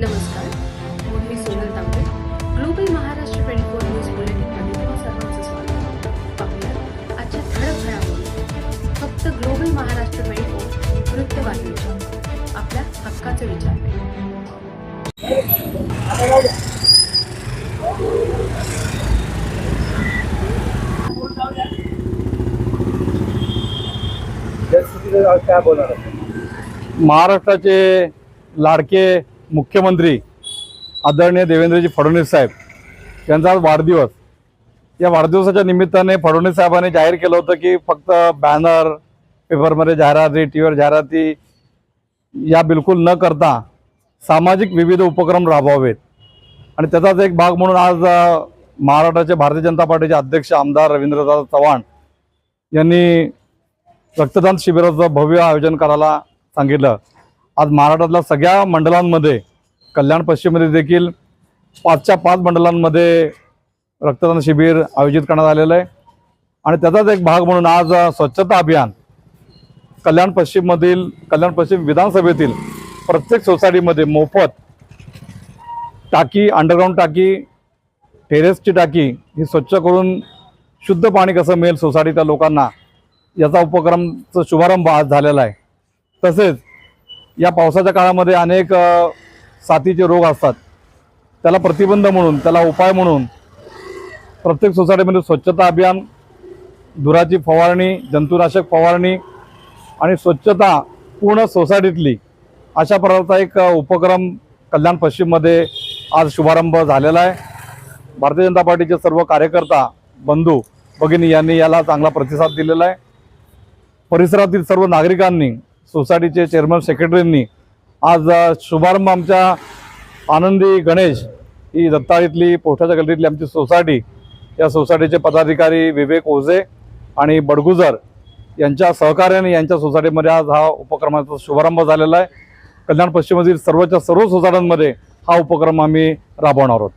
नमस्कार मी Sonal Tambe global Maharashtra twenty four news बुलेटिनमध्ये तुम्हा सर्वांचं स्वागत पाहूया आजच्या ठळक घडामोडी. फक्त ग्लोबल महाराष्ट्र ट्वेंटी फोर वृत्तवाहिनीच्या आपल्या हक्काचे विचार काय बोलणार महाराष्ट्राचे लाडके मुख्यमंत्री आदरणीय देवेंद्रजी फडणवीस साहेब यांचा आज वाढदिवस. या वाढदिवसाच्या निमित्ताने फडणवीस साहेबांनी जाहीर केलं होतं की फक्त बॅनर पेपरमध्ये जाहिराती टी व्हीवर जाहिराती या बिलकुल न करता सामाजिक विविध उपक्रम राबवावेत. आणि त्याचाच एक भाग म्हणून आज महाराष्ट्राचे भारतीय जनता पार्टीचे अध्यक्ष आमदार रवींद्रदादा चव्हाण यांनी रक्तदान शिबिराचं भव्य आयोजन करायला सांगितलं. आज महाराष्ट्रातल्या सगळ्या मंडळांमध्ये कल्याण पश्चिममध्ये देखील पाचच्या पाच मंडळांमध्ये रक्तदान शिबिर आयोजित करण्यात आलेलं आहे. आणि त्याचाच एक भाग म्हणून आज स्वच्छता अभियान कल्याण पश्चिममधील कल्याण पश्चिम विधानसभेतील प्रत्येक सोसायटीमध्ये मोफत टाकी अंडरग्राऊंड टाकी टेरेसची टाकी ही स्वच्छ करून शुद्ध पाणी कसं मिळेल सोसायटीच्या लोकांना याचा उपक्रमचा शुभारंभ आज झालेला आहे. तसेच या पावसाच्या काळामध्ये अनेक साथीचे रोग असतात. त्याला प्रतिबंध म्हणून त्याला उपाय म्हणून प्रत्येक सोसायटीमध्ये स्वच्छता अभियान धुराची फवारणी जंतुनाशक फवारणी आणि स्वच्छता पूर्ण सोसायटीतली अशा प्रकारचा एक उपक्रम कल्याण पश्चिममध्ये आज शुभारंभ झालेला आहे. भारतीय जनता पार्टीचे सर्व कार्यकर्ता बंधू भगिनी यांनी याला चांगला प्रतिसाद दिलेला आहे. परिसरातील सर्व नागरिकांनी सोसायटीचे चेअरमन सेक्रेटरींनी आज शुभारंभ आमच्या आनंदी गणेश ही दत्ताळीतली पोठाच्या गल्लीतली आमची सोसायटी या सोसायटीचे पदाधिकारी विवेक ओझे आणि बडगुजर यांच्या सहकार्याने यांच्या सोसायटीमध्ये आज हा उपक्रमाचा शुभारंभ झालेला आहे. कल्याण पश्चिममधील सर्वच्या सर्व सोसायट्यांमध्ये हा उपक्रम आम्ही राबवणार आहोत.